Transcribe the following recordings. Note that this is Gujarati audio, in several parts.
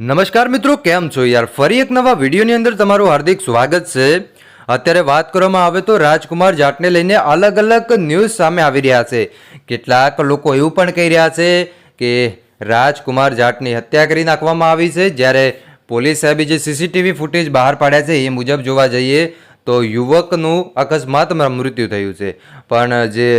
નમસ્કાર મિત્રો, કેમ છો યાર? ફરી એક નવા વિડીયોની અંદર તમારું હાર્દિક સ્વાગત છે. અત્યારે વાત કરવામાં આવે તો રાજકુમાર જાટને લઈને અલગ અલગ ન્યૂઝ સામે આવી રહ્યા છે. કેટલાક લોકો એવું પણ કહી રહ્યા છે કે રાજકુમાર જાટની હત્યા કરી નાખવામાં આવી છે. જ્યારે પોલીસ સાહેબે જે સીસીટીવી ફૂટેજ બહાર પાડ્યા છે, એ મુજબ જોવા જઈએ તો યુવકનું અકસ્માતમાં મૃત્યુ થયું છે. પણ જે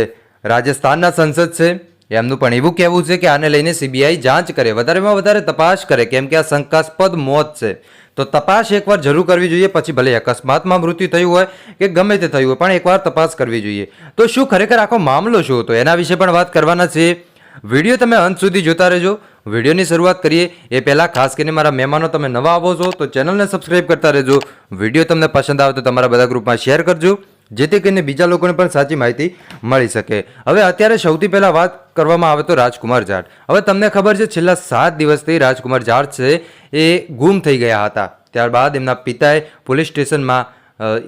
રાજસ્થાનના સંસદ છે એમનું પણ એવું કહેવું છે કે આને લઈને સીબીઆઈ જાંચ કરે, વધારેમાં વધારે તપાસ કરે, કેમ કે આ શંકાસ્પદ મોત છે. તો તપાસ એકવાર જરૂર કરવી જોઈએ, પછી ભલે અકસ્માતમાં મૃત્યુ થયું હોય કે ગમે તે થયું હોય, પણ એકવાર તપાસ કરવી જોઈએ. તો શું ખરેખર આખો મામલો શું હતો? એના વિશે પણ વાત કરવાના છે. વીડિયો તમે અંત સુધી જોતા રહેજો. વિડીયોની શરૂઆત કરીએ. એ પહેલાં ખાસ કરીને મારા મહેમાનો તમે નવા આવો છો, તો ચેનલને સબસ્ક્રાઈબ કરતા રહેજો. વીડિયો તમને પસંદ આવે તો તમારા બધા ગ્રુપમાં શેર કરજો. જેથી કરીને બીજા લોકોને પણ સાચી માહિતી મળી શકે. હવે અત્યારે સૌથી પહેલાં વાત કરવામાં આવે તો રાજકુમાર જાટ હવે તમને ખબર છે, છેલ્લા સાત દિવસથી રાજકુમાર જાટ છે એ ગુમ થઈ ગયા હતા. ત્યારબાદ એમના પિતાએ પોલીસ સ્ટેશનમાં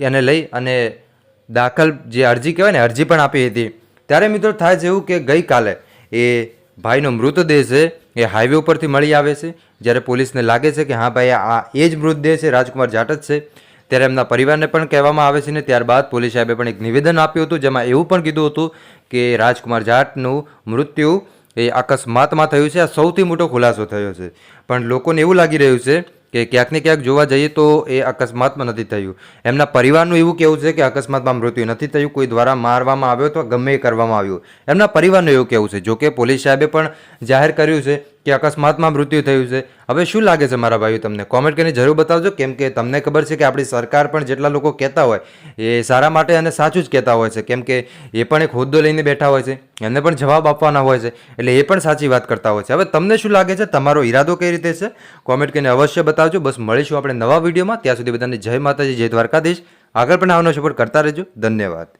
એને લઈ અને દાખલ જે અરજી કહેવાય ને, અરજી પણ આપી હતી. ત્યારે મિત્રો થાય એવું કે ગઈકાલે એ ભાઈનો મૃતદેહ છે એ હાઈવે ઉપરથી મળી આવે છે. જ્યારે પોલીસને લાગે છે કે હા ભાઈ, આ એ જ મૃતદેહ છે, રાજકુમાર જાટ જ છે. ત્યારે એમના પરિવારને પણ કહેવામાં આવે છે ને ત્યારબાદ પોલીસ સાહેબે પણ એક નિવેદન આપ્યું હતું, જેમાં એવું પણ કીધું હતું કે રાજકુમાર જાટનું મૃત્યુ એ અકસ્માતમાં થયું છે. આ સૌથી મોટો ખુલાસો થયો છે. પણ લોકોને એવું લાગી રહ્યું છે કે ક્યાંક ને ક્યાંક જોવા જઈએ તો એ અકસ્માતમાં નથી થયું. એમના પરિવારનું એવું કહેવું છે કે અકસ્માતમાં મૃત્યુ નથી થયું, કોઈ દ્વારા મારવામાં આવ્યો અથવા ગમે એ કરવામાં આવ્યું. એમના પરિવારનું એવું કહેવું છે. જોકે પોલીસ સાહેબે પણ જાહેર કર્યું છે કે અકસ્માતમાં મૃત્યુ થયું છે. હવે શું લાગે છે મારા ભાઈઓ તમને? કોમેન્ટ કરીને જરૂર બતાવજો. કેમ કે તમને ખબર છે કે આપણી સરકાર પણ જેટલા લોકો કહેતા હોય, એ સારા માટે અને સાચું જ કહેતા હોય છે. કેમ કે એ પણ એક હોદ્દો લઈને બેઠા હોય છે. એમને પણ જવાબ આપવાના હોય છે. એટલે એ પણ સાચી વાત કરતા હોય છે. હવે તમને શું લાગે છે? તમારો ઈરાદો કઈ રીતે છે? કોમેન્ટ કરીને અવશ્ય બતાવજો. બસ મળીશું આપણે નવા વિડીયોમાં. ત્યાં સુધી બધાને જય માતાજી, જય દ્વારકાધીશ. આગળ પણ આવનો સપોર્ટ કરતા રહેજો. ધન્યવાદ.